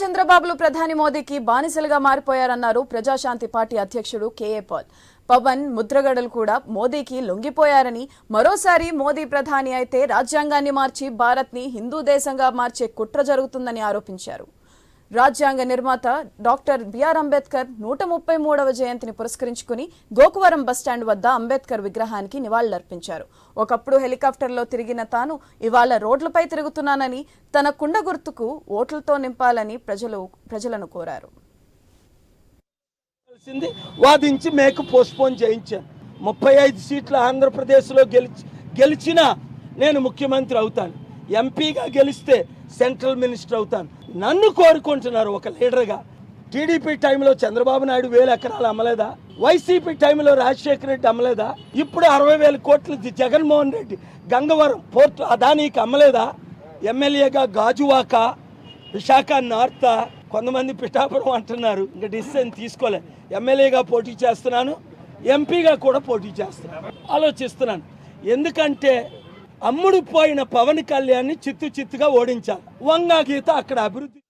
చంద్రబాబులు ప్రధాని మోదీకి బానిసలుగా మారిపోయారన్నారు ప్రజాశాంతి పార్టీ అధ్యక్షుడు కేఏ పాల్. పవన్ ముద్రగడలు కూడా మోదీకి లొంగిపోయారని మరోసారి మోదీ ప్రధాని అయితే రాజ్యాంగాన్ని మార్చి భారత్ని హిందూ దేశంగా మార్చే కుట్ర జరుగుతుందని ఆరోపించారు. రాజ్యాంగ నిర్మాత డాక్టర్ బిఆర్ అంబేద్కర్ నూట ముప్పై మూడవ జయంతిని పురస్కరించుకుని గోకువరం బస్టాండ్ వద్ద అంబేద్కర్ విగ్రహానికి నివాళులర్పించారు. ఒకప్పుడు హెలికాప్టర్లో తిరిగిన తాను ఇవాళ రోడ్లపై తిరుగుతున్నానని తన కుండ గుర్తుకు ఓట్లతో నింపాలని ప్రజలు ప్రజలను కోరారు. వాదించి మేకు పోస్ట్పోన్ చేయించాను ముప్పై ఐదు సీట్లు ఆంధ్రప్రదేశ్లో గెలిచి గెలిచినా నేను ముఖ్యమంత్రి అవుతాను. ఎంపీగా గెలిస్తే సెంట్రల్ మినిస్టర్ అవుతాను. నన్ను కోరుకుంటున్నారు ఒక లీడర్గా. టీడీపీ టైంలో చంద్రబాబు నాయుడు వేల ఎకరాలు అమ్మలేదా? వైసీపీ టైంలో రాజశేఖర రెడ్డి అమ్మలేదా? ఇప్పుడు అరవై వేల కోట్లు జగన్మోహన్ రెడ్డి గంగవరం పోర్టు అదానీకి అమ్మలేదా? ఎమ్మెల్యేగా గాజువాక విశాఖ నార్త కొంతమంది పిఠాపురం అంటున్నారు. ఇంకా డిసిషన్ తీసుకోలే. ఎమ్మెల్యేగా పోటీ చేస్తున్నాను ఎంపీగా కూడా పోటీ చేస్తున్నాను. ఆలోచిస్తున్నాను. ఎందుకంటే అమ్ముడు పోయిన పవన్ కళ్యాణ్ని చిత్తు చిత్తుగా ఓడించాలి వంగా గీత అక్కడ అభివృద్ధి